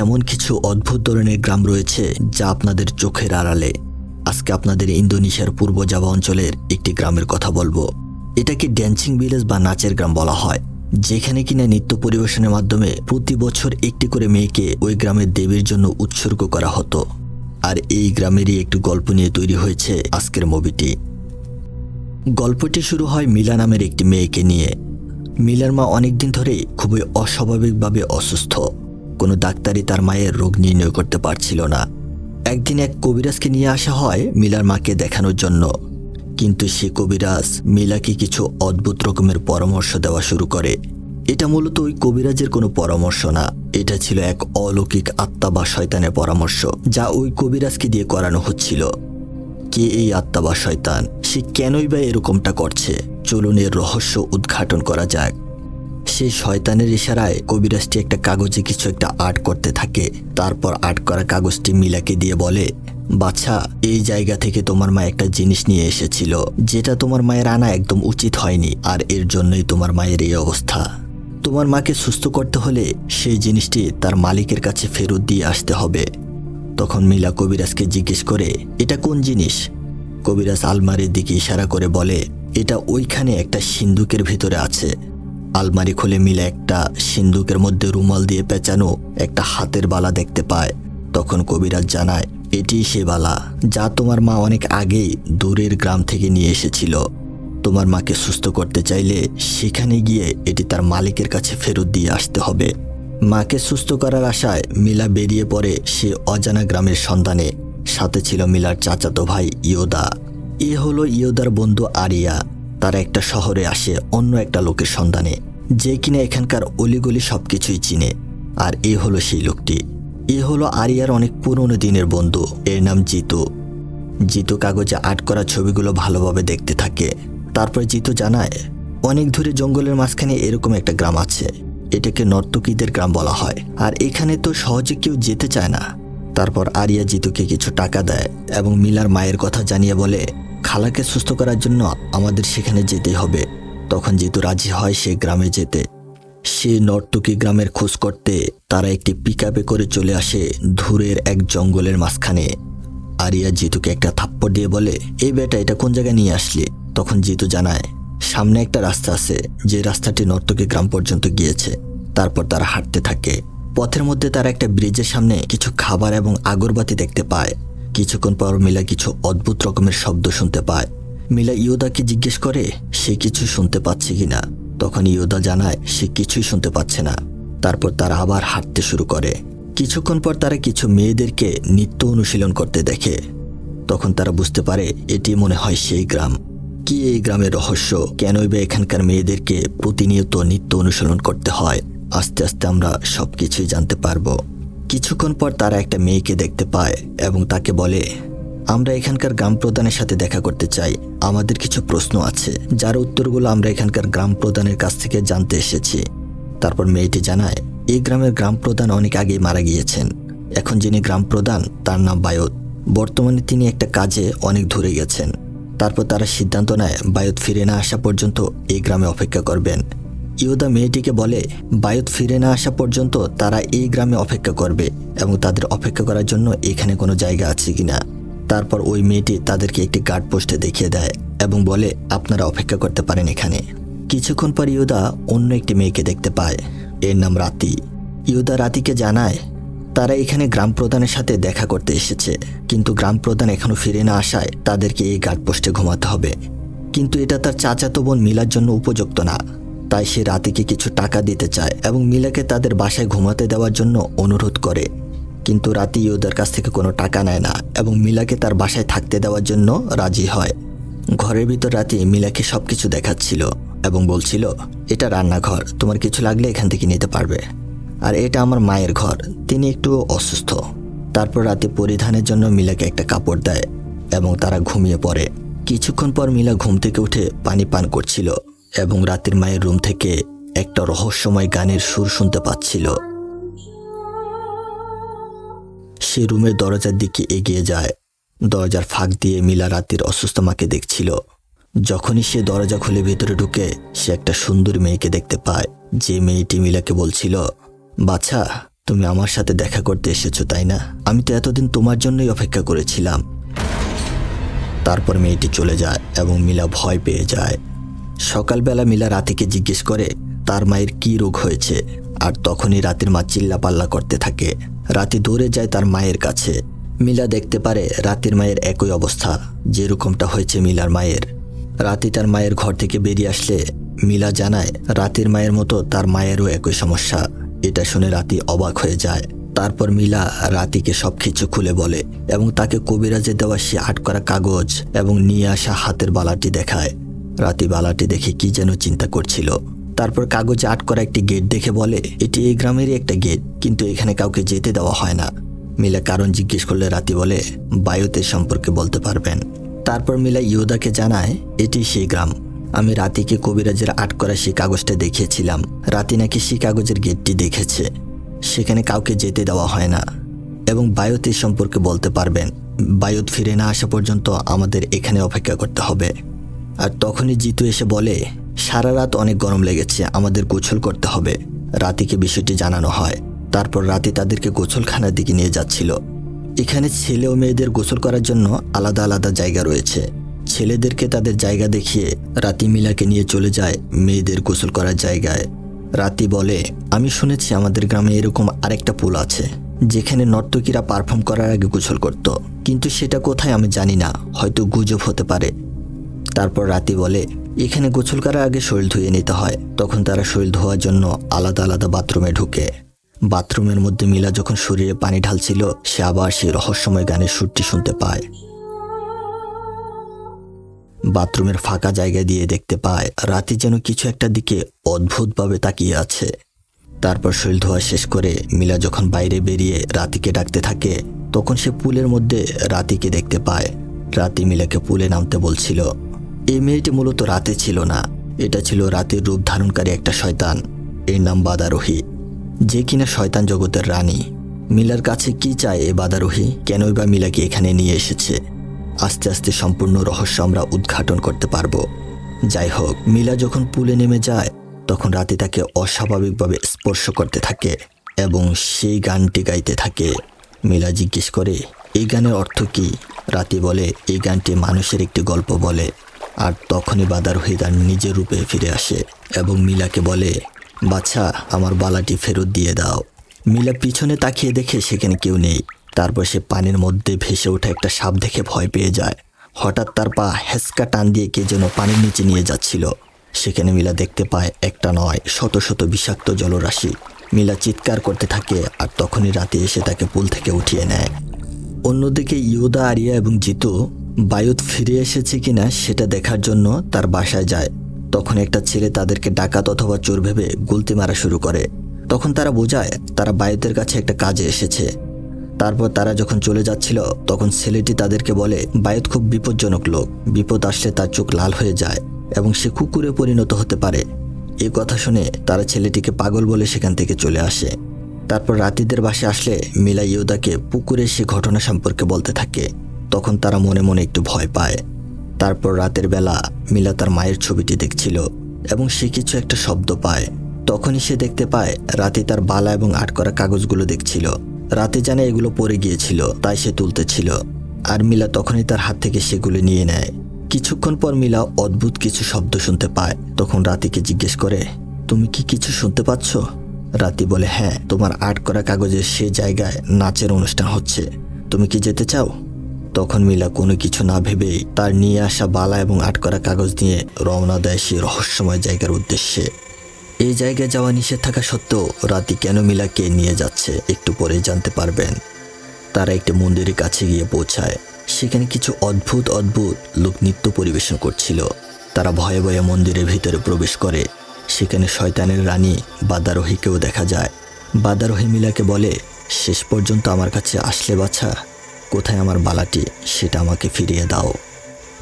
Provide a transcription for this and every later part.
এমন কিছু অদ্ভুত ধরনের গ্রাম রয়েছে যা আপনাদের চোখের আড়ালে। আজকে আপনাদের ইন্দোনেশিয়ার পূর্ব জাভা অঞ্চলের একটি গ্রামের কথা বলব। এটাকে ড্যান্সিং ভিলেজ বা নাচের গ্রাম বলা হয়। যেখানে কিনা নৃত্য পরিবেশনের মাধ্যমে প্রতি বছর একটি করে মেয়েকে ওই গ্রামের দেবীর জন্য উৎসর্গ করা হতো। আর এই গ্রামেরই একটি গল্প নিয়ে তৈরি হয়েছে আজকের মুভিটি। গল্পটি শুরু হয় মিলা নামের একটি মেয়েকে নিয়ে। মিলার মা অনেকদিন ধরেই খুবই অস্বাভাবিকভাবে অসুস্থ। কোনো ডাক্তারই তার মায়ের রোগ নির্ণয় করতে পারছিল না। একদিন এক কবিরাজকে নিয়ে আসা হয় মিলার মাকে দেখানোর জন্য। কিন্তু সে কবিরাজ মিলাকে কিছু অদ্ভুত রকমের পরামর্শ দেওয়া শুরু করে। এটা মূলত ওই কবিরাজের কোনো পরামর্শ না। এটা ছিল এক অলৌকিক আত্মা বা শয়তানের পরামর্শ, যা ওই কবিরাজকে দিয়ে করানো হচ্ছিল। কে এই আত্মা বা শয়তান? সে কেনই বা এরকমটা করছে? চলুন এর রহস্য উদ্ঘাটন করা যাক। সেই শয়তানের ইশারায় কবিরাজটি একটা কাগজে কিছু একটা আর্ট করতে থাকে। তারপর আর্ট করা কাগজটি মিলাকে দিয়ে বলে, বাচ্চা, এই জায়গা থেকে তোমার মা একটা জিনিস নিয়ে এসেছিল, যেটা তোমার মায়ের আনা একদম উচিত হয়নি, আর এর জন্যই তোমার মায়ের এই অবস্থা। তোমার মাকে সুস্থ করতে হলে সেই জিনিসটি তার মালিকের কাছে ফেরত দিয়ে আসতে হবে। তখন মিলা কবিরাজকে জিজ্ঞেস করে, এটা কোন জিনিস? কবিরাজ আলমারির দিকে ইশারা করে বলে, এটা ওইখানে একটা সিন্দুকের ভিতরে আছে। আলমারি খুলে মিলে একটা সিন্দুকের মধ্যে রুমাল দিয়ে পেঁচানো একটা হাতের বালা দেখতে পায়। তখন কবিরাজ জানায়, এটি সে বালা যা তোমার মা অনেক আগেই দূরের গ্রাম থেকে নিয়ে এসেছিল। তোমার মাকে সুস্থ করতে চাইলে সেখানে গিয়ে এটি তার মালিকের কাছে ফেরত দিয়ে আসতে হবে। মাকে সুস্থ করার আশায় মিলা বেরিয়ে পড়ে সে অজানা গ্রামের সন্ধানে। সাথে ছিল মিলার চাচাতো ভাই ইয়োদা। এ হলো ইয়োদার বন্ধু আরিয়া। তারা একটা শহরে আসে, অন্য একটা লোকের সন্ধানে। যে কিনা এখানকার অলিগলি সব কিছুই চিনে, আর এ হলো সেই লোকটি। এ হলো আরিয়ার অনেক পুরনো দিনের বন্ধু, এর নাম জিতু। জিতু কাগজে আর্ট করা ছবিগুলো ভালোভাবে দেখতে থাকে। তারপর জিতু জানায়, অনেক দূরে জঙ্গলের মাঝখানে এরকম একটা গ্রাম আছে। এটাকে নর্তকীদের গ্রাম বলা হয়। আর এখানে তো সহজে কেউ যেতে চায় না। তারপর আরিয়া জিতুকে কিছু টাকা দেয় এবং মিলার মায়ের কথা জানিয়ে বলে খালাকে সুস্থ করার জন্য আমাদের সেখানে যেতে হবে। তখন যেহেতু রাজি হয় সে গ্রামে যেতে। সে নর্তকী গ্রামের খোঁজ করতে তারা একটি পিকআপে করে চলে আসে ধূরের এক জঙ্গলের মাঝখানে। আরিয়া জিতুকে একটা থাপ্পড় দিয়ে বলে এই বেটা, এটা কোন জায়গায় নিয়ে আসলি? তখন জিতু জানায়, সামনে একটা রাস্তা আছে, যে রাস্তাটি নর্তকী গ্রাম পর্যন্ত গিয়েছে। তারপর তারা হাঁটতে থাকে। পথের মধ্যে তারা একটা ব্রিজের সামনে কিছু খাবার এবং আগরবাতি দেখতে পায়। কিছুক্ষণ পর মিলা কিছু অদ্ভুত রকমের শব্দ শুনতে পায়। মিলা ইয়োদাকে জিজ্ঞেস করে, সে কিছু শুনতে পাচ্ছে কিনা? তখন ইয়োদা জানায়, সে কিছুই শুনতে পাচ্ছে না। তারপর তারা আবার হাঁটতে শুরু করে। কিছুক্ষণ পর তারা কিছু মেয়েদেরকে নৃত্য অনুশীলন করতে দেখে। তখন তারা বুঝতে পারে, এটি মনে হয় সেই গ্রাম। কি এই গ্রামের রহস্য? কেনই বা এখানকার মেয়েদেরকে প্রতিনিয়ত নৃত্য অনুশীলন করতে হয়? আস্তে আস্তে আমরা সব কিছুই জানতে পারব। কিছুক্ষণ পর তারা একটা মেয়েকে দেখতে পায় এবং তাকে বলে, আমরা এখানকার গ্রাম প্রধানের সাথে দেখা করতে চাই। আমাদের কিছু প্রশ্ন আছে। যার উত্তরগুলো আমরা এখানকার গ্রাম প্রধানের কাছ থেকে জানতে এসেছি। তারপর মেয়েটি জানায় এই গ্রামের গ্রাম প্রধান অনেক আগেই মারা গিয়েছেন। এখন যিনি গ্রাম প্রধান, তার নাম বায়ত। বর্তমানে তিনি একটা কাজে অনেক দূরে গেছেন। তারপর তারা সিদ্ধান্ত নেয়, বায়ত ফিরে না আসা পর্যন্ত এই গ্রামে অপেক্ষা করবেন। ইয়োদা মেয়েটিকে বলে, বায়ুত ফিরে না আসা পর্যন্ত তারা এই গ্রামে অপেক্ষা করবে এবং তাদের অপেক্ষা করার জন্য এখানে কোনো জায়গা আছে কিনা। তারপর ওই মেয়েটি তাদেরকে একটি গার্ড পোস্টে দেখিয়ে দেয় এবং বলে, আপনারা অপেক্ষা করতে পারেন এখানে। কিছুক্ষণ পর ইয়োদা অন্য একটি মেয়েকে দেখতে পায়। এর নাম রাতি। ইয়োদা রাতিকে জানায়, তারা এখানে গ্রাম প্রধানের সাথে দেখা করতে এসেছে। কিন্তু গ্রাম প্রধান এখনও ফিরে না আসায় তাদেরকে এই গার্ড পোস্টে ঘুমাতে হবে। কিন্তু এটা তার চাচাতো বোন মিলার জন্য উপযুক্ত না। তাই সে রাতিকে কিছু টাকা দিতে চায় এবং মিলাকে তাদের বাসায় ঘুমাতে দেওয়ার জন্য অনুরোধ করে। কিন্তু রাতি ইয়োদার কাছ থেকে কোনো টাকা নেয় না এবং মিলাকে তার বাসায় থাকতে দেওয়ার জন্য রাজি হয়। ঘরের ভিতর রাতে মিলাকে সব কিছু দেখাচ্ছিল এবং বলছিল, এটা রান্নাঘর, তোমার কিছু লাগলে এখান থেকে নিতে পারবে। আর এটা আমার মায়ের ঘর, তিনি একটু অসুস্থ। তারপর রাতে পরিধানের জন্য মিলাকে একটা কাপড় দেয় এবং তারা ঘুমিয়ে পড়ে। কিছুক্ষণ পর মিলা ঘুম থেকে উঠে পানি পান করছিল। এবং রাতের মায়ের রুম থেকে একটা রহস্যময় গানের সুর শুনতে পাচ্ছিল। সে রুমের দরজার দিকে এগিয়ে যায়। দরজার ফাঁক দিয়ে মিলা রাতের অসুস্থ মাকে দেখছিল। যখনই সে দরজা খুলে ভেতরে ঢুকে, সে একটা সুন্দর মেয়েকে দেখতে পায়। যে মেয়েটি মিলাকে বলছিল, বাছা, তুমি আমার সাথে দেখা করতে এসেছ, তাই না? আমি তো এতদিন তোমার জন্যই অপেক্ষা করেছিলাম। তারপর মেয়েটি চলে যায় এবং মিলা ভয় পেয়ে যায়। সকালবেলা মিলা রাতিকে জিজ্ঞেস করে, তার মায়ের কি রোগ হয়েছে? আর তখনই রাতের মা চিল্লা পাল্লা করতে থাকে। রাতে দৌড়ে যায় তার মায়ের কাছে। মিলা দেখতে পারে রাতের মায়ের একই অবস্থা, যেরকমটা হয়েছে মিলার মায়ের। রাতে তার মায়ের ঘর থেকে বেরিয়ে আসলে মিলা জানায়, রাতের মায়ের মতো তার মায়েরও একই সমস্যা। এটা শুনে রাতি অবাক হয়ে যায়। তারপর মিলা রাতিকে সব কিছু খুলে বলে এবং তাকে কবিরাজে দেওয়া সে আট করা কাগজ এবং নিয়ে আসা হাতের বালাটি দেখায়। রাতি বালাটি দেখে কি যেন চিন্তা করছিল। তারপর কাগজে আট করা একটি গেট দেখে বলে, এটি এই গ্রামেরই একটা গেট, কিন্তু এখানে কাউকে যেতে দেওয়া হয় না। মিলা কারণ জিজ্ঞেস করলে রাতি বলে, বায়ুতে সম্পর্কে বলতে পারবেন। তারপর মিলা ইয়োদাকে জানায়, এটি সেই গ্রাম। আমি রাতিকে কবিরাজের আট করা সেই কাগজটা দেখিয়েছিলাম। রাতি নাকি সেই কাগজের গেটটি দেখেছে। সেখানে কাউকে যেতে দেওয়া হয় না। এবং বায়ুতে সম্পর্কে বলতে পারবেন। বায়ুত ফিরে না আসা পর্যন্ত আমাদের এখানে অপেক্ষা করতে হবে। আর তখনই জিতু এসে বলে, সারা রাত অনেক গরম লেগেছে, আমাদের গোছল করতে হবে। রাতিকে বিষয়টি জানানো হয়। তারপর রাতে তাদেরকে গোছলখানার দিকে নিয়ে যাচ্ছিল। এখানে ছেলে ও মেয়েদের গোসল করার জন্য আলাদা আলাদা জায়গা রয়েছে। ছেলেদেরকে তাদের জায়গা দেখিয়ে রাতি মিলাকে নিয়ে চলে যায় মেয়েদের গোসল করার জায়গায়। রাতি বলে, আমি শুনেছি আমাদের গ্রামে এরকম আরেকটা পুল আছে, যেখানে নর্তকীরা পারফর্ম করার আগে গোসল করত। কিন্তু সেটা কোথায় আমি জানি না, হয়তো গুজব হতে পারে। তারপর রাতি বলে, এখানে গোসল করার আগে শরীর ধুয়ে নিতে হয়। তখন তারা শরীর ধোয়ার জন্য আলাদা আলাদা বাথরুমে ঢুকে। বাথরুমের মধ্যে মিলা যখন শরীরে পানি ঢালছিল, সে আবার সেই রহস্যময় গানের সুরটি শুনতে পায়। বাথরুমের ফাঁকা জায়গা দিয়ে দেখতে পায়, রাতি যেন কিছু একটা দিকে অদ্ভুতভাবে তাকিয়ে আছে। তারপর শরীর ধোয়া শেষ করে মিলা যখন বাইরে বেরিয়ে রাতিকে ডাকতে থাকে, তখন সে পুলের মধ্যে রাতিকে দেখতে পায়। রাতি মিলাকে পুলে নামতে বলছিল এই মেয়েটি মূলত রাতে ছিল না। এটা ছিল রাতের রূপ ধারণকারী একটা শয়তান। এর নাম বাদারোহী যে কিনা শয়তান জগতের রানী। মিলার কাছে কি চায় এ বাদারোহী কেনই বা মিলাকে এখানে নিয়ে এসেছে? আস্তে আস্তে সম্পূর্ণ রহস্য আমরা উদ্ঘাটন করতে পারব। যাই হোক, মিলা যখন পুলে নেমে যায়, তখন রাতে তাকে অস্বাভাবিকভাবে স্পর্শ করতে থাকে এবং সেই গানটি গাইতে থাকে। মিলা জিজ্ঞেস করে, এই গানের অর্থ কি? রাতে বলে, এই গানটি মানুষের একটি গল্প বলে। আর তখনই বাদারোহী তার নিজের রূপে ফিরে আসে এবং মিলাকে বলে বাচ্চা আমার বালাটি ফেরত দিয়ে দাও। মিলা পিছনে তাকিয়ে দেখে সেখানে কেউ নেই। তারপর সে পানির মধ্যে ভেসে ওঠা একটা সাপ দেখে ভয় পেয়ে যায়। হঠাৎ তার পা হেসকা টান দিয়ে কে যেন পানির নিচে নিয়ে যাচ্ছিল। সেখানে মিলা দেখতে পায় একটা নয়, শত শত বিষাক্ত জলরাশি। মিলা চিৎকার করতে থাকে আর তখনই রাতে এসে তাকে পুল থেকে উঠিয়ে নেয়। অন্যদিকে ইয়োদা আরিয়া এবং জিতু বায়ুত ফিরে এসেছে কিনা সেটা দেখার জন্য তার বাসায় যায়। তখন একটা ছেলে তাদেরকে ডাকাত অথবা চোর ভেবে গুলতি মারা শুরু করে। তখন তারা বোঝায় তারা বায়ুতের কাছে একটা কাজে এসেছে। তারপর তারা যখন চলে যাচ্ছিল, তখন ছেলেটি তাদেরকে বলে, বায়ুত খুব বিপজ্জনক লোক। বিপদ আসলে তার চোখ লাল হয়ে যায় এবং সে কুকুরে পরিণত হতে পারে। এ কথা শুনে তারা ছেলেটিকে পাগল বলে সেখান থেকে চলে আসে। তারপর রাতিদের বাসে আসলে মিলা ইউদাকে পুকুরে সে ঘটনা সম্পর্কে বলতে থাকে। তখন তারা মনে মনে একটু ভয় পায়। তারপর রাতের বেলা মিলা তার মায়ের ছবিটি দেখছিল এবং সে কিছু একটা শব্দ পায়। তখনই সে দেখতে পায়, রাতে তার বালা এবং আট করা কাগজগুলো দেখছিল। রাতে জানে এগুলো পড়ে গিয়েছিল, তাই সে তুলতেছিল। আর মিলা তখনই তার হাত থেকে সেগুলো নিয়ে নেয়। কিছুক্ষণ পর মিলা অদ্ভুত কিছু শব্দ শুনতে পায়। তখন রাতিকে জিজ্ঞেস করে, তুমি কি কিছু শুনতে পাচ্ছ? রাতি বলে হ্যাঁ তোমার আর্ট করা কাগজের সে জায়গায় নাচের অনুষ্ঠান হচ্ছে। তুমি কি যেতে চাও? তখন মিলা কোনো কিছু না ভেবেই তার নিয়ে আসা বালা এবং আট করা কাগজ নিয়ে রওনা দেয় সে রহস্যময় জায়গার উদ্দেশ্যে। এই জায়গায় যাওয়া নিষেধ থাকা সত্ত্বেও রাতি কেন মিলাকে নিয়ে যাচ্ছে একটু পরে জানতে পারবেন। তারা একটি মন্দিরের কাছে গিয়ে পৌঁছায়। সেখানে কিছু অদ্ভুত অদ্ভুত লোক নৃত্য পরিবেশন করছিল। তারা ভয়ে ভয়ে মন্দিরের ভিতরে প্রবেশ করে। সেখানে শয়তানের রানী বাদারোহীকেও দেখা যায়। বাদারোহী মিলাকে বলে, শেষ পর্যন্ত আমার কাছে আসলে বাছা কোথায় আমার বালাটি, সেটা আমাকে ফিরিয়ে দাও।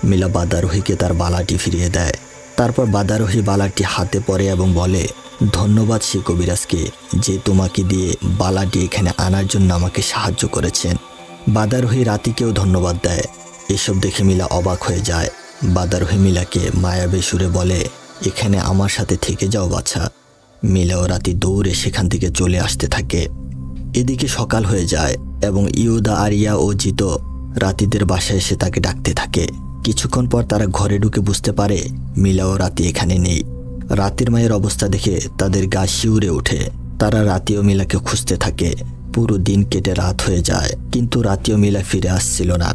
মিলা বাদারোহীকে তার বালাটি ফিরিয়ে দেয়। তারপর বাদারোহী বালাটি হাতে পড়ে এবং বলে, ধন্যবাদ সে কবিরাজকে যে তোমাকে দিয়ে বালাটি এখানে আনার জন্য আমাকে সাহায্য করেছেন। বাদারোহী রাতিকেও ধন্যবাদ দেয়। এসব দেখে মিলা অবাক হয়ে যায়। বাদারোহী মিলাকে মায়াবে সুরে বলে, এখানে আমার সাথে থেকে যাও বাছা। মিলা ও রাতি দৌড়ে সেখান থেকে চলে আসতে থাকে। এদিকে সকাল হয়ে যায় এবং ইউদা আরিয়া ও জিতো রাতিদের বাসায় এসে তাকে ডাকতে থাকে। কিছুক্ষণ পর তারা ঘরে ঢুকে বুঝতে পারে মিলাও রাতি এখানে নেই। রাতের মায়ের অবস্থা দেখে তাদের গা শিউরে ওঠে। তারা রাতি ও মিলাকে খুঁজতে থাকে। পুরো দিন কেটে রাত হয়ে যায়, কিন্তু রাতি ও মিলা ফিরে আসছিল না।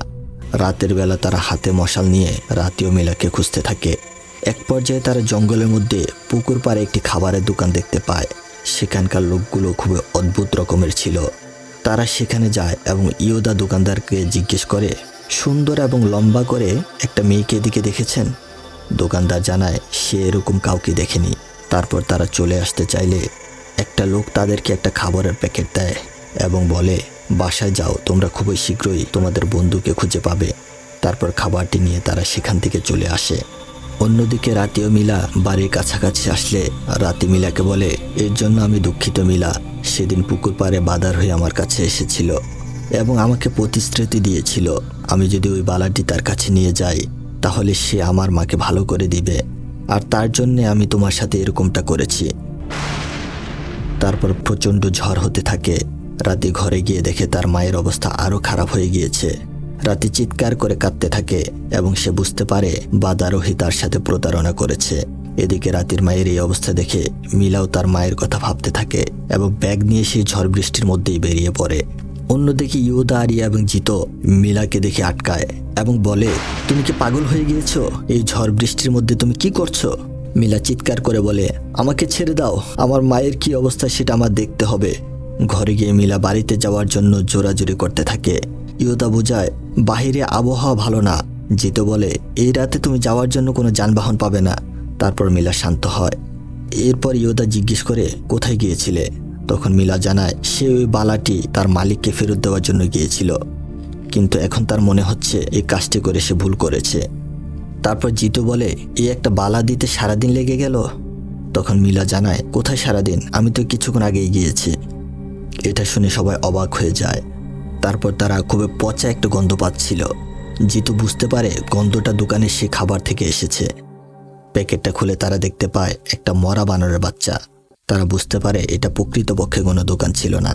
রাতের বেলা তারা হাতে মশাল নিয়ে রাতি ও মিলাকে খুঁজতে থাকে। এক পর্যায়ে তারা জঙ্গলের মধ্যে পুকুর পাড়ে একটি খাবারের দোকান দেখতে পায়। সেখানকার লোকগুলো খুবই অদ্ভুত রকমের ছিল। তারা সেখানে যায় এবং ইয়োদা দোকানদারকে জিজ্ঞেস করে, সুন্দর এবং লম্বা করে একটা মেয়েকে এদিকে দেখেছেন? দোকানদার জানায়, সে এরকম কাউকে দেখেনি। তারপর তারা চলে আসতে চাইলে একটা লোক তাদেরকে একটা খাবারের প্যাকেট দেয় এবং বলে, বাসায় যাও, তোমরা খুবই শীঘ্রই তোমাদের বন্ধুকে খুঁজে পাবে। তারপর খাবারটি নিয়ে তারা সেখান থেকে চলে আসে। অন্যদিকে রাতিও মিলা বাড়ির কাছাকাছি আসলে। রাতি মিলাকে বলে, এর জন্য আমি দুঃখিত, মিলা। সেদিন পুকুর পাড়ে বাদার হয়ে আমার কাছে এসেছিল এবং আমাকে প্রতিশ্রুতি দিয়েছিল, আমি যদি ওই বালাটি তার কাছে নিয়ে যাই, তাহলে সে আমার মাকে ভালো করে দিবে। আর তার জন্যে আমি তোমার সাথে এরকমটা করেছি। তারপর প্রচণ্ড ঝড় হতে থাকে। রাতে ঘরে গিয়ে দেখে তার মায়ের অবস্থা আরও খারাপ হয়ে গিয়েছে। রাতে চিৎকার করে কাঁদতে থাকে এবং সে বুঝতে পারে বাদারোহী তার সাথে প্রতারণা করেছে। এদিকে রাতের মায়ের এই অবস্থা দেখে মিলাও তার মায়ের কথা ভাবতে থাকে এবং ব্যাগ নিয়ে সেই ঝড় বৃষ্টির মধ্যেই বেরিয়ে পড়ে। অন্যদিকে ইউদা আরিয়া এবং জিতো মিলাকে দেখে আটকায় এবং বলে, তুমি কি পাগল হয়ে গিয়েছো? এই ঝড় বৃষ্টির মধ্যে তুমি কি করছ? মিলা চিৎকার করে বলে, আমাকে ছেড়ে দাও। আমার মায়ের কি অবস্থা সেটা আমার দেখতে হবে। ঘরে গিয়ে মিলা বাড়িতে যাওয়ার জন্য জোরাজুরি করতে থাকে। ইয়োদা বোঝায়, বাহিরে আবহাওয়া ভালো না। জিতো বলে, এই রাতে তুমি যাওয়ার জন্য কোনো যানবাহন পাবে না। তারপর মিলা শান্ত হয়। এরপর ইয়োদা জিজ্ঞেস করে, কোথায় গিয়েছিলে? তখন মিলা জানায়, সে ওই বালাটি তার মালিককে ফেরত দেওয়ার জন্য গিয়েছিল। কিন্তু এখন তার মনে হচ্ছে, এই কাজটি করে সে ভুল করেছে। তারপর জিতু বলে, এই একটা বালা দিতে সারাদিন লেগে গেল? তখন মিলা জানায়, কোথায় সারাদিন? আমি তো কিছুক্ষণ আগেই গিয়েছি। এটা শুনে সবাই অবাক হয়ে যায়। তারপর তারা খুবই পচা একটা গন্ধ পাচ্ছিল। জিতু বুঝতে পারে গন্ধটা দোকানের সে খাবার থেকে এসেছে। প্যাকেটটা খুলে তারা দেখতে পায় একটা মরা বানরের বাচ্চা। তারা বুঝতে পারে এটা প্রকৃতপক্ষে কোনো দোকান ছিল না।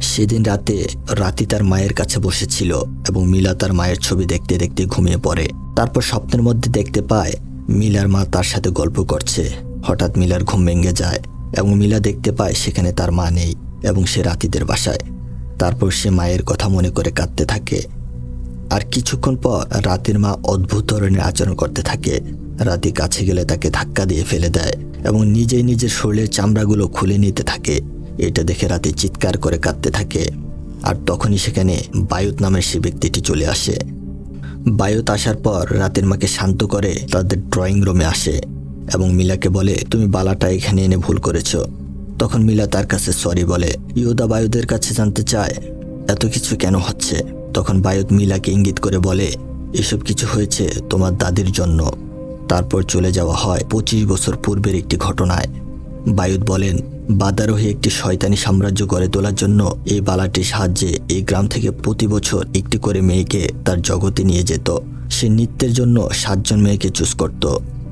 সেদিন রাতে রাতি তার মায়ের কাছে বসেছিল এবং মিলা তার মায়ের ছবি দেখতে দেখতে ঘুমিয়ে পড়ে। তারপর স্বপ্নের মধ্যে দেখতে পায় মিলার মা তার সাথে গল্প করছে। হঠাৎ মিলার ঘুম ভেঙে যায় এবং মিলা দেখতে পায় সেখানে তার মা নেই এবং সে রাতিদের বাসায়। তারপর সে মায়ের কথা মনে করে কাঁদতে থাকে। আর কিছুক্ষণ পর রাতের মা অদ্ভুত ধরনের আচরণ করতে থাকে। রাতি কাছে গেলে তাকে ধাক্কা দিয়ে ফেলে দেয় এবং নিজেই নিজের শরীরের চামড়াগুলো খুলে নিতে থাকে। এটা দেখে রাতে চিৎকার করে কাঁদতে থাকে। আর তখনই সেখানে বায়ুত নামের সে ব্যক্তিটি চলে আসে। বায়ুত আসার পর রাতের মাকে শান্ত করে তাদের ড্রয়িং রুমে আসে এবং মিলাকে বলে, তুমি বালাটা এখানে এনে ভুল করেছ। তখন মিলা তার কাছে সরি বলে ইউদা বায়ুদের কাছে জানতে চায়, এত কিছু কেন হচ্ছে? তখন বায়ুদ মিলাকে ইঙ্গিত করে বলে, এসব কিছু হয়েছে তোমার দাদির জন্য। তারপর চলে যাওয়া হয় পঁচিশ বছর পূর্বের একটি ঘটনায়। বায়ুদ বলেন, বাদারোহী একটি শয়তানি সাম্রাজ্য গড়ে তোলার জন্য এই বালাটির সাহায্যে এই গ্রাম থেকে প্রতি বছর একটি করে মেয়েকে তার জগতে নিয়ে যেত। সে নৃত্যের জন্য সাতজন মেয়েকে চুজ করত।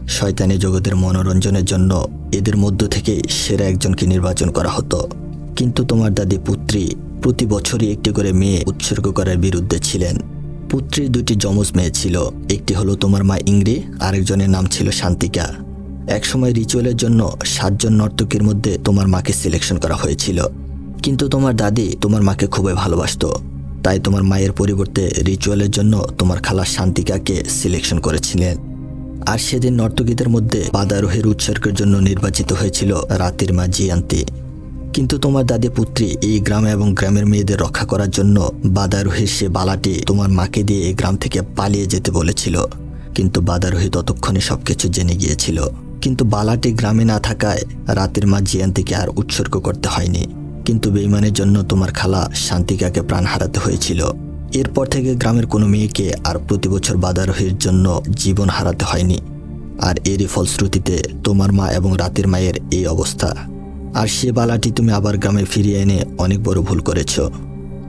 শয়তানি জগতের মনোরঞ্জনের জন্য এদের মধ্য থেকে সেরা একজনকে নির্বাচন করা হতো। কিন্তু তোমার দাদি পুত্রী প্রতি বছরই একটি করে মেয়ে উৎসর্গ করার বিরুদ্ধে ছিলেন। পুত্রীর দুটি যমজ মেয়ে ছিল, একটি হলো তোমার মা ইংরি, আরেকজনের নাম ছিল শান্তিকা। একসময় রিচুয়ালের জন্য সাতজন নর্তকীর মধ্যে তোমার মাকে সিলেকশন করা হয়েছিল। কিন্তু তোমার দাদি তোমার মাকে খুবই ভালোবাসত। তাই তোমার মায়ের পরিবর্তে রিচুয়ালের জন্য তোমার খালা শান্তিকাকে সিলেকশন করেছিলেন। আর সেদিন নর্তকীদের মধ্যে বাদারোহের উৎসর্গের জন্য নির্বাচিত হয়েছিল রাতের মা জিয়ান্তি। কিন্তু তোমার দাদি পুত্রী এই গ্রাম এবং গ্রামের মেয়েদের রক্ষা করার জন্য বাদারোহের সে বালাটি তোমার মাকে দিয়ে এই গ্রাম থেকে পালিয়ে যেতে বলেছিল। কিন্তু বাদারোহী ততক্ষণে সবকিছু জেনে গিয়েছিল। কিন্তু বালাটি গ্রামে না থাকায় রাতের মা জিয়ান্তিকে আর উৎসর্গ করতে হয়নি। কিন্তু বেইমানের জন্য তোমার খালা শান্তিকাকে প্রাণ হারাতে হয়েছিল। এরপর থেকে গ্রামের কোনো মেয়েকে আর প্রতি বছর বাদারোহীর জন্য জীবন হারাতে হয়নি। আর এরই ফলশ্রুতিতে তোমার মা এবং রাতের মায়ের এই অবস্থা। আর সে বালাটি তুমি আবার গ্রামে ফিরিয়ে এনে অনেক বড় ভুল করেছ।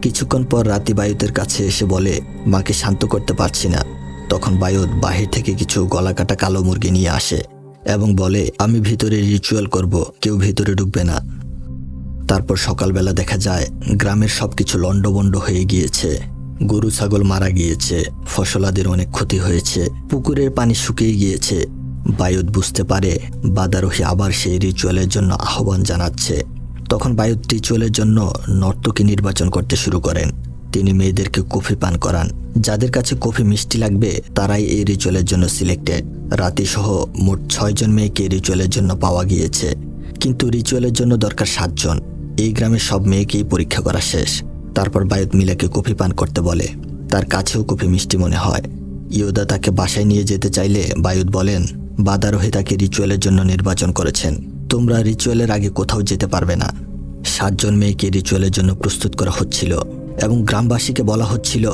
কিছুক্ষণ পর রাতি বায়ুতের কাছে এসে বলে, মাকে শান্ত করতে পারছি না। তখন বায়ুত বাহির থেকে কিছু গলাকাটা কালো মুরগি নিয়ে আসে এবং বলে, আমি ভিতরে রিচুয়াল করব, কেউ ভিতরে ঢুকবে না। তারপর সকালবেলা দেখা যায়, গ্রামের সব কিছু লণ্ডভণ্ড হয়ে গিয়েছে। গরু, ছাগল মারা গিয়েছে ফসলাদের অনেক ক্ষতি হয়েছে, পুকুরের পানি শুকিয়ে গিয়েছে। বায়ুদ বুঝতে পারে বাদারোহী আবার সেই রিচুয়ালের জন্য আহ্বান জানাচ্ছে। তখন বায়ুদ রিচুয়ালের জন্য নর্তকী নির্বাচন করতে শুরু করেন। তিনি মেয়েদেরকে কফি পান করান। যাদের কাছে কফি মিষ্টি লাগবে, তারাই এই রিচুয়ালের জন্য সিলেক্টেড রাতি সহ মোট ছয়জন মেয়েকে রিচুয়ালের জন্য পাওয়া গিয়েছে। কিন্তু রিচুয়ালের জন্য দরকার সাতজন। এই গ্রামের সব মেয়েকেই পরীক্ষা করা শেষ। তারপর বায়ুত মিলাকে কফি পান করতে বলে। তার কাছেও কফি মিষ্টি মনে হয়। ইয়োদা তাকে বাসায় নিয়ে যেতে চাইলে বায়ুত বলেন বাদারোহী তাকে রিচুয়ালের জন্য নির্বাচন করেছেন। তোমরা রিচুয়ালের আগে কোথাও যেতে পারবে না। সাতজন মেয়েকে রিচুয়ালের জন্য প্রস্তুত করা হচ্ছিল এবং গ্রামবাসীকে বলা হচ্ছিল,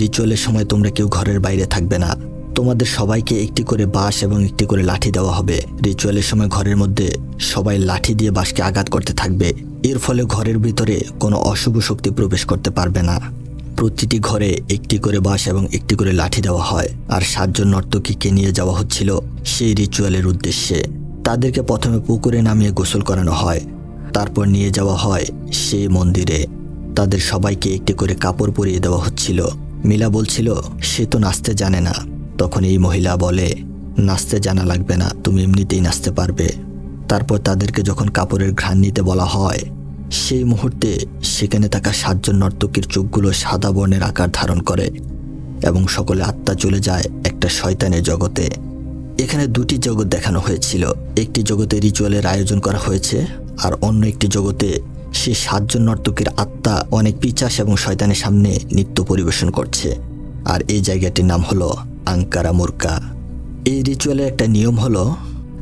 রিচুয়ালের সময় তোমরা কেউ ঘরের বাইরে থাকবে না। তোমাদের সবাইকে একটি করে বাঁশ এবং একটি করে লাঠি দেওয়া হবে। রিচুয়ালের সময় ঘরের মধ্যে সবাই লাঠি দিয়ে বাঁশকে আঘাত করতে থাকবে। এর ফলে ঘরের ভিতরে কোনো অশুভ শক্তি প্রবেশ করতে পারবে না। প্রতিটি ঘরে একটি করে বাঁশ এবং একটি করে লাঠি দেওয়া হয়, আর সাতজন নর্তকীকে নিয়ে যাওয়া হচ্ছিল সেই রিচুয়ালের উদ্দেশ্যে। তাদেরকে প্রথমে পুকুরে নামিয়ে গোসল করানো হয়, তারপর নিয়ে যাওয়া হয় সেই মন্দিরে। তাদের সবাইকে একটি করে কাপড় পরিয়ে দেওয়া হচ্ছিল। মিলা বলছিল, সে তো নাচতে জানে না। তখন এই মহিলা বলে, নাচতে জানা লাগবে না, তুমি এমনিতেই নাচতে পারবে। তারপর তাদেরকে যখন কাপড়ের ঘ্রাণ নিতে বলা হয়, সেই মুহূর্তে সেখানে থাকা সাতজন নর্তকীর চোখগুলো সাদা বর্ণের আকার ধারণ করে এবং সকলে আত্মা চলে যায় একটা শয়তানের জগতে। এখানে দুটি জগৎ দেখানো হয়েছিল। একটি জগতে রিচুয়ালের আয়োজন করা হয়েছে আর অন্য একটি জগতে সে সাতজন নর্তকের আত্মা অনেক পিচাস এবং শয়তানের সামনে নৃত্য পরিবেশন করছে। আর এই জায়গাটির নাম হলো আঙ্কারা মুরকা। এই রিচুয়ালের একটা নিয়ম হলো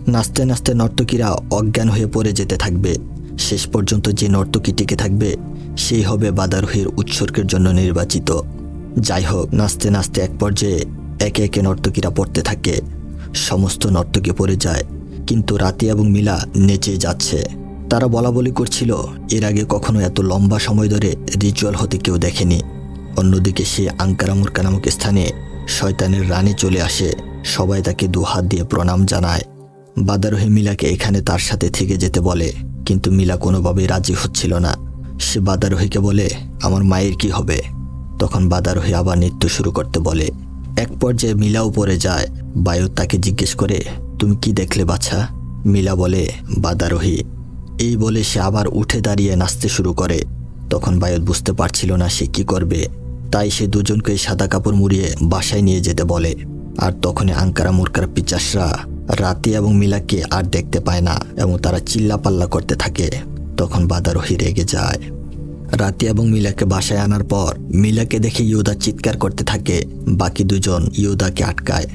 নাচতে নাচতে নর্তকীরা অজ্ঞান হয়ে পড়ে যেতে থাকবে। শেষ পর্যন্ত যে নর্তকী টিকে থাকবে, সেই হবে বাদারোহীর উৎসর্গের জন্য নির্বাচিত। যাই হোক, নাচতে নাচতে এক পর্যায়ে একে একে নর্তকীরা পড়তে থাকে। সমস্ত নর্তকী পড়ে যায়, কিন্তু রাতি এবং মিলা নেচে যাচ্ছে। তারা বলা বলি করছিল, এর আগে কখনো এত লম্বা সময় ধরে রিচুয়াল হতে কেউ দেখেনি। অন্যদিকে সে আঙ্কারা মুরকা নামক স্থানে শয়তানের রানী চলে আসে। সবাই তাকে দু হাত দিয়ে প্রণাম জানায়। বাদারোহী মিলাকে এখানে তার সাথে থেকে যেতে বলে, কিন্তু মিলা কোনোভাবেই রাজি হচ্ছিল না। সে বাদারোহীকে বলে, আমার মায়ের কি হবে? তখন বাদারোহী আবার নৃত্য শুরু করতে বলে, এক পর্যায়ে মিলাও পড়ে যায়। বায়ু তাকে জিজ্ঞেস করে, তুমি কি দেখলে বাছা? মিলা বলে, বাদারোহী। এই বলে সে আবার উঠে দাঁড়িয়ে নাচতে শুরু করে। তখন বায়ত বুঝতে পারছিল না সে কি করবে। তাই সে দুজনকে সাদা কাপড় মুড়িয়ে বাসায় নিয়ে যেতে বলে। আর তখনই আঙ্কারা মুরকার পিচাসরা রাতে এবং মিলাকে আর দেখতে পায় না এবং তারা চিল্লাপাল্লা করতে থাকে। তখন বাদারোহী রেগে যায়। রাতি এবং মিলাকে বাসায় আনার পর মিলাকে দেখে ইউদা চিৎকার করতে থাকে। বাকি দুজন ইউদাকে আটকায়।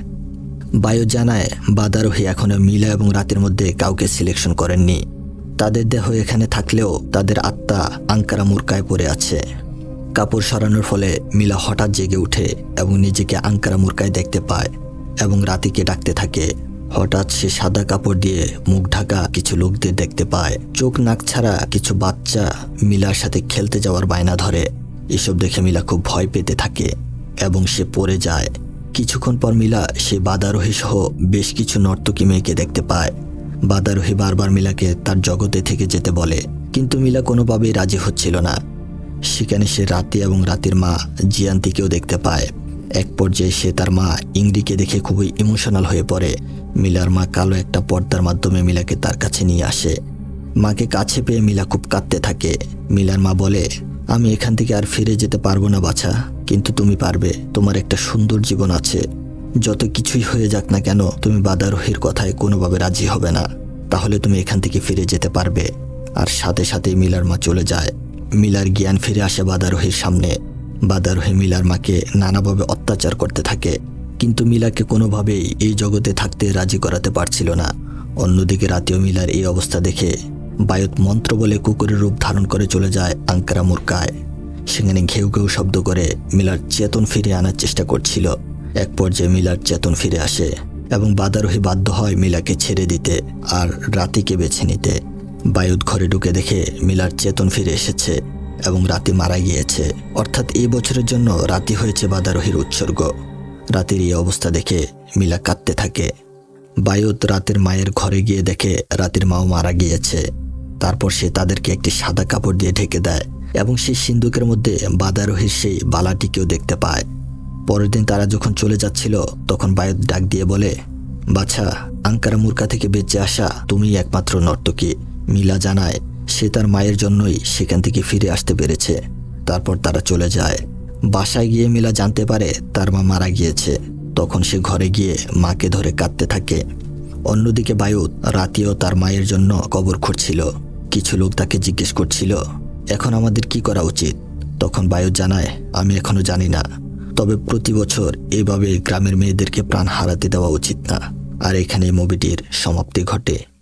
বায়ু জানায় বাদারোহী এখনও মিলা এবং রাতের মধ্যে কাউকে সিলেকশন করেননি। তাদের দেহ এখানে থাকলেও তাদের আত্মা আঙ্কারা মুরকায় পড়ে আছে। কাপড় সরানোর ফলে মিলা হঠাৎ জেগে উঠে এবং নিজেকে আঙ্কারা মুরকায় দেখতে পায় এবং রাতিকে ডাকতে থাকে। হঠাৎ সে সাদা কাপড় দিয়ে মুখ ঢাকা কিছু লোকদের দেখতে পায়। চোখ নাক ছাড়া কিছু বাচ্চা মিলার সাথে খেলতে যাওয়ার বায়না ধরে। এসব দেখে মিলা খুব ভয় পেতে থাকে এবং সে পড়ে যায়। কিছুক্ষণ পর মিলা সে বাদারোহী সহ বেশ কিছু নর্তকী মেয়েকে দেখতে পায়। বাদারোহী বারবার মিলাকে তার জগতে থেকে যেতে বলে, কিন্তু মিলা কোনোভাবেই রাজি হচ্ছিল না। সেখানে সে রাতি এবং রাতের মা জিয়ান্তিকেও দেখতে পায়। এক পর্যায়ে সে তার মা ইংরিকে দেখে খুবই ইমোশনাল হয়ে পড়ে। মিলার মা কালো একটা পর্দার মাধ্যমে মিলাকে তার কাছে নিয়ে আসে। মাকে কাছে পেয়ে মিলা খুব কাঁদতে থাকে। মিলার মা বলে, আমি এখান থেকে আর ফিরে যেতে পারব না বাছা, কিন্তু তুমি পারবে। তোমার একটা সুন্দর জীবন আছে। যত কিছুই হয়ে যাক না কেন, তুমি বাদারোহীর কথায় কোনোভাবে রাজি হবে না। তাহলে তুমি এখান থেকে ফিরে যেতে পারবে। আর সাথে সাথে মিলার মা চলে যায়। মিলার জ্ঞান ফিরে আসে বাদারোহীর সামনে। বাদারোহী মিলার মাকে নানাভাবে অত্যাচার করতে থাকে। কিন্তু মিলাকে কোনোভাবেই এই জগতে থাকতে রাজি করাতে পারছিল না। অন্যদিকে রাতেও মিলার এই অবস্থা দেখে বায়ুত মন্ত্র বলে কুকুরের রূপ ধারণ করে চলে যায় আঙ্কারা মুরকায়। সেখানে ঘেউ ঘেউ শব্দ করে মিলার চেতন ফিরে আনার চেষ্টা করছিল। এক পর্যায়ে মিলার চেতন ফিরে আসে এবং বাদারোহী বাধ্য হয় মিলাকে ছেড়ে দিতে আর রাতিকে বেছে নিতে। বায়ুত ঘরে ঢুকে দেখে মিলার চেতন ফিরে এসেছে। এবং রাতে মারা গিয়েছে। অর্থাৎ এই বছরের জন্য রাতি হয়েছে বাদারোহীর উৎসর্গ। রাতের এই অবস্থা দেখে মিলা কাঁদতে থাকে। বায়ুত রাতের মায়ের ঘরে গিয়ে দেখে রাতের মাও মারা গিয়েছে। তারপর সে তাদেরকে একটি সাদা কাপড় দিয়ে ঢেকে দেয় এবং সেই সিন্ধুকের মধ্যে বাদারোহীর সেই বালাটিকেও দেখতে পায়। পরের দিন তারা যখন চলে যাচ্ছিল, তখন বায়ুত ডাক দিয়ে বলে, বাছা, আঙ্কারা মুরকা থেকে বেঁচে আসা তুমি একমাত্র নর্তকী। মিলা জানায় সে তার মায়ের জন্যই সেখান থেকে ফিরে আসতে পেরেছে। তারপর তারা চলে যায়। বাসায় গিয়ে মিলা জানতে পারে তার মা মারা গিয়েছে। তখন সে ঘরে গিয়ে মাকে ধরে কাঁদতে থাকে। অন্যদিকে বায়ুত রাতেও তার মায়ের জন্য কবর খুঁড়ছিল। কিছু লোক তাকে জিজ্ঞেস করছিল, এখন আমাদের কি করা উচিত? তখন বায়ু জানায়, আমি এখনও জানি না। তবে প্রতি বছর এভাবে গ্রামের মেয়েদেরকে প্রাণ হারাতে দেওয়া উচিত না। আর এখানে মুভিটির সমাপ্তি ঘটে।